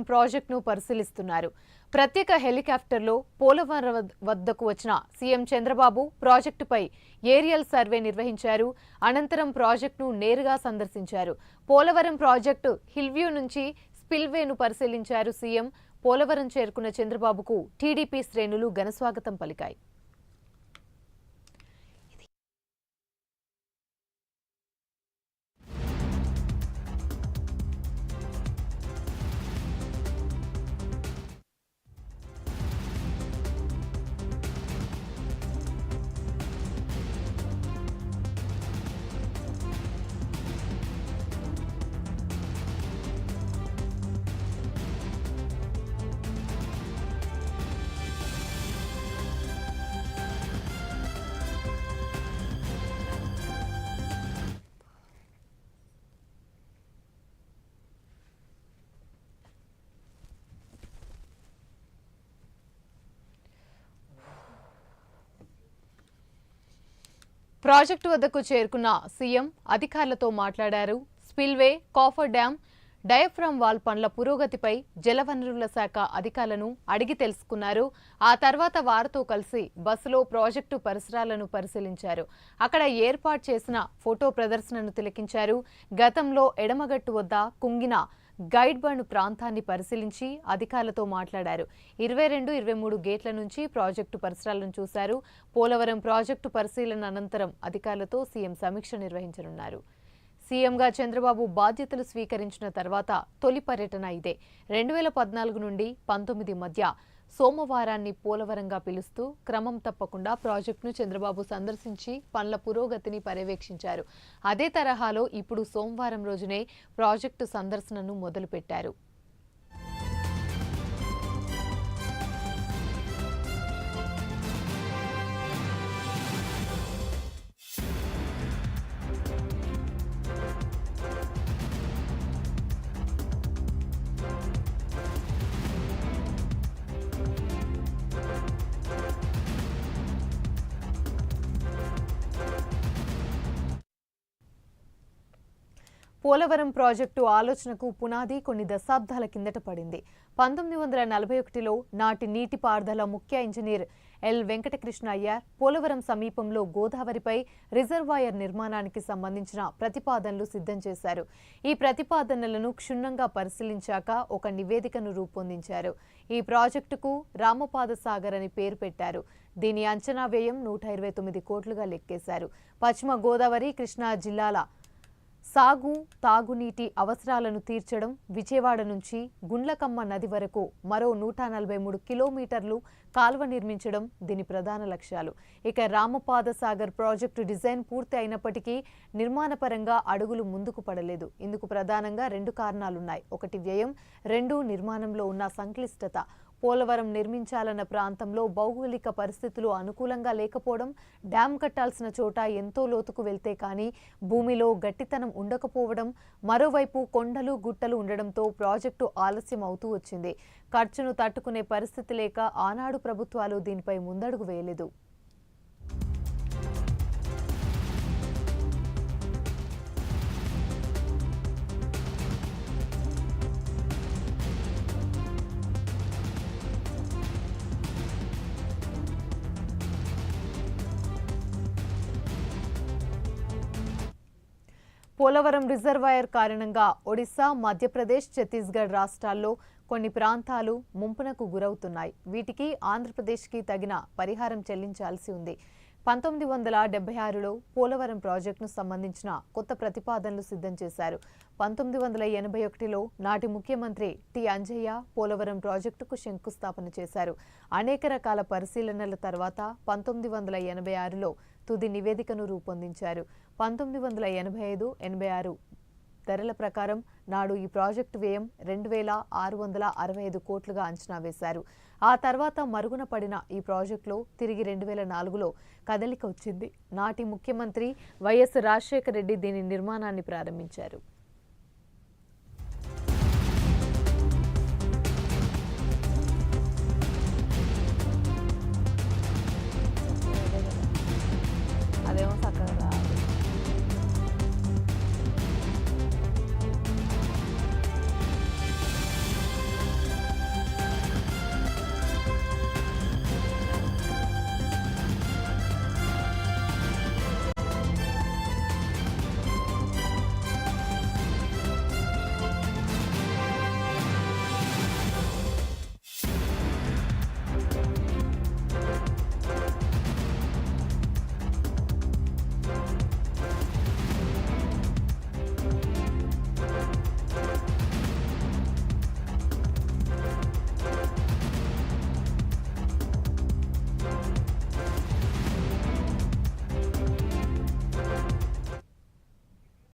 ప్రాజెక్టును పరిశీలిస్తున్నారు. ప్రత్యేక హెలికాప్టర్లో పోలవరం వద్దకు వచ్చిన సీఎం చంద్రబాబు ప్రాజెక్టుపై ఏరియల్ సర్వే నిర్వహించారు. అనంతరం ప్రాజెక్టును నేరుగా సందర్శించారు. పోలవరం ప్రాజెక్టు హిల్వ్యూ నుంచి స్పిల్వేను పరిశీలించారు సీఎం. పోలవరం చేరుకున్న చంద్రబాబుకు టీడీపీ శ్రేణులు ఘనస్వాగతం పలికాయి. ప్రాజెక్టు వద్దకు చేరుకున్న సీఎం అధికారులతో మాట్లాడారు. Spillway coffer dam diaphragm wall పనుల పురోగతిపై జలవనరుల శాఖ అధికారులను అడిగి తెలుసుకున్నారు. ఆ తర్వాత వారితో కలిసి బస్సులో ప్రాజెక్టు పరిసరాలను పరిశీలించారు. అక్కడ ఏర్పాటు చేసిన ఫోటో ప్రదర్శనను తిలకించారు. గతంలో ఎడమగట్టు వద్ద కుంగిన గైడ్బర్న్ ప్రాంతాన్ని పరిశీలించి అధికారులతో మాట్లాడారు. ఇరవై రెండు ఇరవై మూడు గేట్ల నుంచి ప్రాజెక్టు పరిసరాలను చూశారు. పోలవరం ప్రాజెక్టు పరిశీలన అనంతరం అధికారులతో సీఎం సమీక్ష నిర్వహించనున్నారు. సీఎంగా చంద్రబాబు బాధ్యతలు స్వీకరించిన తర్వాత తొలి పర్యటన ఇదే. రెండు వేల పద్నాలుగు నుండి పంతొమ్మిది మధ్య సోమవారాన్ని పోలవరంగా పిలుస్తూ క్రమం తప్పకుండా ప్రాజెక్టును చంద్రబాబు సందర్శించి పనుల పురోగతిని పర్యవేక్షించారు. అదే తరహాలో ఇప్పుడు సోమవారం రోజునే ప్రాజెక్టు సందర్శనను మొదలుపెట్టారు. పోలవరం ప్రాజెక్టు ఆలోచనకు పునాది కొన్ని దశాబ్దాల కిందట పడింది. పంతొమ్మిది వందల నలభై ఒకటిలో నాటి నీటిపారుదల ముఖ్య ఇంజనీర్ ఎల్. వెంకటకృష్ణ అయ్యార్ పోలవరం సమీపంలో గోదావరిపై రిజర్వాయర్ నిర్మాణానికి సంబంధించిన ప్రతిపాదనలు సిద్ధం చేశారు. ఈ ప్రతిపాదనలను క్షుణ్ణంగా పరిశీలించాక ఒక నివేదికను రూపొందించారు. ఈ ప్రాజెక్టుకు రామపాద సాగర్ అని పేరు పెట్టారు. దీని అంచనా వ్యయం నూట ఇరవై తొమ్మిది కోట్లుగా లెక్కేశారు. పశ్చిమ గోదావరి కృష్ణా జిల్లాల సాగు తాగునీటి అవసరాలను తీర్చడం విజయవాడ నుంచి గుండ్లకమ్మ నది వరకు మరో నూట నలభై మూడు కిలోమీటర్లు కాల్వ నిర్మించడం దీని ప్రధాన లక్ష్యాలు. ఇక రామపాద సాగర్ ప్రాజెక్టు డిజైన్ పూర్తి అయినప్పటికీ నిర్మాణపరంగా అడుగులు ముందుకు పడలేదు. ఇందుకు ప్రధానంగా రెండు కారణాలున్నాయి. ఒకటి వ్యయం రెండు నిర్మాణంలో ఉన్న సంక్లిష్టత. పోలవరం నిర్మించాలన్న ప్రాంతంలో భౌగోళిక పరిస్థితులు అనుకూలంగా లేకపోవడం డ్యాం కట్టాల్సిన చోట ఎంతో లోతుకు వెళ్తే కానీ భూమిలో గట్టితనం ఉండకపోవడం మరోవైపు కొండలు గుట్టలు ఉండడంతో ప్రాజెక్టు ఆలస్యం అవుతూ వచ్చింది. ఖర్చును తట్టుకునే పరిస్థితి లేక ఆనాడు ప్రభుత్వాలు దీనిపై ముందడుగు వేయలేదు. పోలవరం రిజర్వాయర్ కారణంగా ఒడిశా మధ్యప్రదేశ్ ఛత్తీస్గఢ్ రాష్ట్రాల్లో కొన్ని ప్రాంతాలు ముంపునకు గురవుతున్నాయి. వీటికి ఆంధ్రప్రదేశ్కి తగిన పరిహారం చెల్లించాల్సి ఉంది. పంతొమ్మిది వందల డెబ్బై ఆరులో పోలవరం ప్రాజెక్టును సంబంధించిన కొత్త ప్రతిపాదనలు సిద్ధం చేశారు. పంతొమ్మిది వందల ఎనభై ఒకటిలో నాటి ముఖ్యమంత్రి టి. అంజయ్య పోలవరం ప్రాజెక్టుకు శంకుస్థాపన చేశారు. అనేక రకాల పరిశీలనల తర్వాత పంతొమ్మిది వందల ఎనభై ఆరులో తుది నివేదికను రూపొందించారు. పంతొమ్మిది వందల ఎనభై ఐదు ఎనభై ఆరు ధరల ప్రకారం నాడు ఈ ప్రాజెక్టు వ్యయం రెండు వేల ఆరు వందల అరవై ఐదు కోట్లుగా అంచనా వేశారు. ఆ తర్వాత మరుగున పడిన ఈ ప్రాజెక్టులో తిరిగి రెండు వేల నాలుగులో కదలిక వచ్చింది. నాటి ముఖ్యమంత్రి వైఎస్ రాజశేఖర రెడ్డి దీని నిర్మాణాన్ని ప్రారంభించారు.